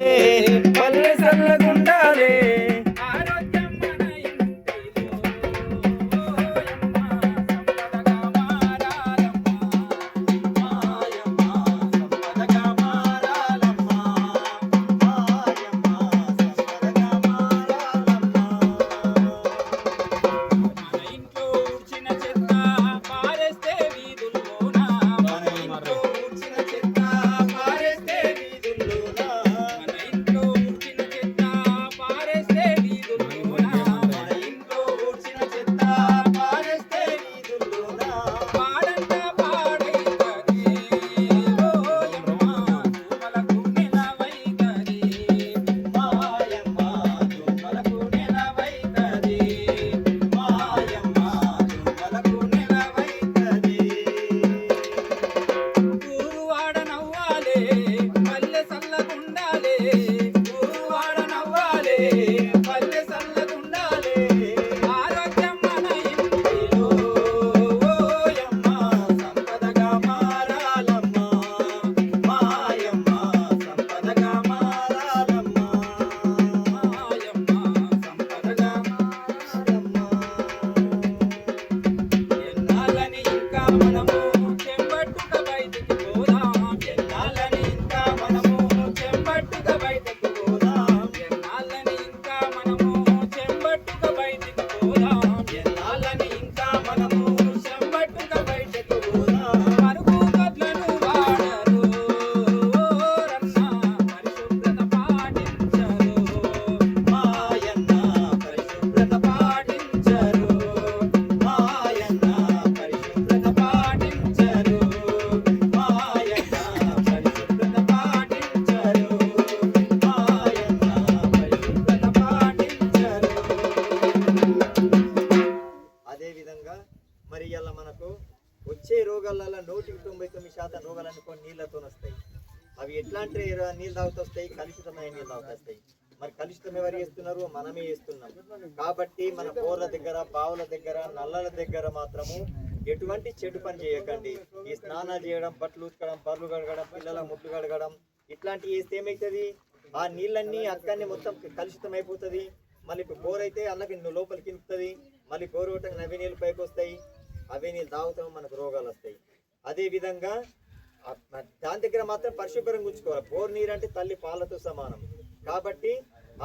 పల్లె సల్లగుండ మనకు వచ్చే రోగాలలో నూటికి తొంభై తొమ్మిది శాతం రోగాలన్నీ కొన్ని నీళ్ళతో వస్తాయి. అవి ఎట్లాంటి నీళ్ళు తాగుతొస్తాయి కలుషితమైన నీళ్ళు తాగుతొస్తాయి మరి కలుషితం ఎవరు చేస్తున్నారు? మనమే చేస్తున్నాం. కాబట్టి మన బోర్ల దగ్గర బావుల దగ్గర నల్లల దగ్గర మాత్రము ఎటువంటి చెడు పని చేయకండి. ఈ స్నానాలు చేయడం బట్టలు ఉతకడం బర్లు కడగడం పిల్లల ముట్లు కడగడం ఇట్లాంటివి చేస్తే ఏమవుతుంది ఆ నీళ్ళన్నీ అక్కడనే మొత్తం కలుషితం అయిపోతుంది. మళ్ళీ ఇప్పుడు బోర్ అయితే అన్నకి లోపలికి ఇంపుతుంది మళ్ళీ బోర్ కొట్టక నవి నీళ్ళు పైకి వస్తాయి. అవే నీళ్ళు తాగుతాం మనకు రోగాలు వస్తాయి. అదేవిధంగా దాని దగ్గర మాత్రం పరిశుభ్రంగా ఉంచుకోవాలి. బోర్ నీరు అంటే తల్లి పాలతో సమానం. కాబట్టి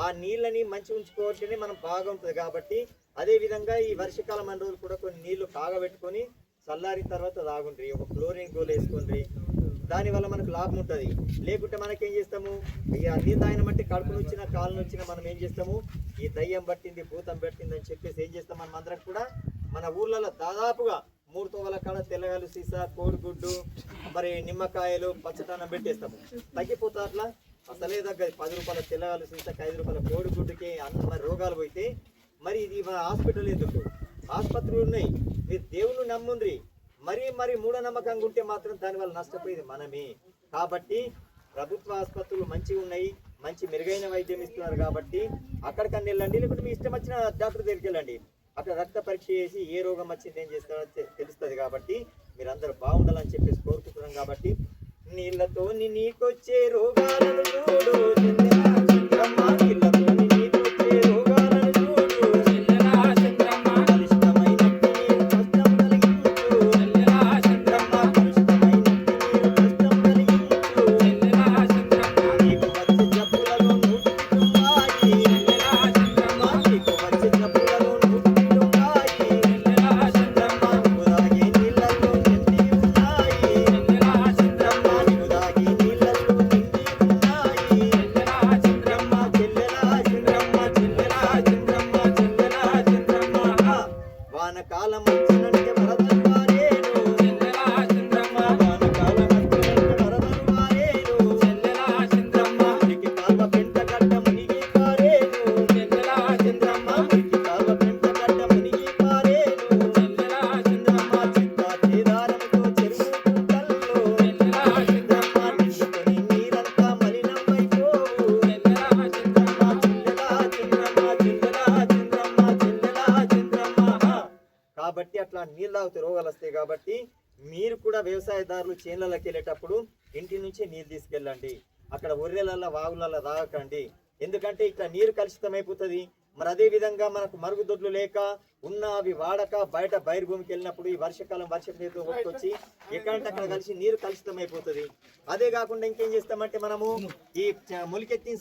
ఆ నీళ్ళని మంచి ఉంచుకోవట్లనే మనం బాగుంటుంది కాబట్టి అదే విధంగా ఈ వర్షాకాలం అన్ని రోజులు కూడా కొన్ని నీళ్ళు కాగబెట్టుకొని చల్లారిన తర్వాత తాగుండ్రి. ఒక క్లోరిన్ గోల్ వేసుకుండ్రి. దానివల్ల మనకు లాభం ఉంటుంది. లేకుంటే మనకేం చేస్తాము? ఇక నీళ్ళు తాగినమంటే కడుపు వచ్చిన కాళ్ళు వచ్చిన మనం ఏం చేస్తాము? ఈ దయ్యం పట్టింది భూతం పట్టింది అని చెప్పేసి ఏం చేస్తాం? మనం అందరం కూడా మన ఊర్లలో దాదాపుగా మూడు తోవల కాడ తెల్లగాలు సీసా కోడిగుడ్డు మరి నిమ్మకాయలు పచ్చదనం పెట్టేస్తాము. తగ్గిపోతా అట్లా అసలే దగ్గర పది రూపాయల తెల్లగాలు సీసాకి ఐదు రూపాయల కోడిగుడ్డుకి అన్న మరి రోగాలు పోతే మరి ఇది మన హాస్పిటల్ ఎందుకు? ఆసుపత్రులు ఉన్నాయి. మీరు దేవుని నమ్ముండ్రి. మరి మరి మూఢనమ్మకంగా ఉంటే మాత్రం దానివల్ల నష్టపోయేది మనమే. కాబట్టి ప్రభుత్వ ఆసుపత్రులు మంచిగా ఉన్నాయి. మంచి మెరుగైన వైద్యం ఇస్తున్నారు కాబట్టి అక్కడికన్నా వెళ్ళండి. లేకుంటే మీ ఇష్టం వచ్చిన డాక్టర్ దగ్గరికి వెళ్ళండి. అక్కడ రక్త పరీక్ష చేసి ఏ రోగం వచ్చింది ఏం చేస్తారో తెలుస్తుంది కాబట్టి మీరందరూ బాగుండాలని చెప్పేసి కోరుకుంటున్నాం కాబట్టి నీళ్ళతో నీకొచ్చే రోగాలను చూడు కాబట్టి అట్లా నీళ్ళు తాగితే రోగాలు వస్తాయి కాబట్టి మీరు కూడా వ్యవసాయదారులు చేనులకి వెళ్ళేటప్పుడు ఇంటి నుంచి నీరు తీసుకెళ్ళండి. అక్కడ ఒర్రెలల్లో వాగులలో తాగకండి. ఎందుకంటే ఇట్లా నీరు కలుషితం మరి అదే విధంగా మనకు మరుగుదొడ్లు లేక ఉన్న అవి వాడక బయట బహిర్భూమికి వెళ్ళినప్పుడు ఈ వర్షకాలం వర్షం నీరు వచ్చి ఎక్కడంటే అక్కడ కలిసి నీరు కలుషితం అయిపోతుంది అదే కాకుండా ఇంకేం చేస్తామంటే మనము ఈ మొలికెత్తిన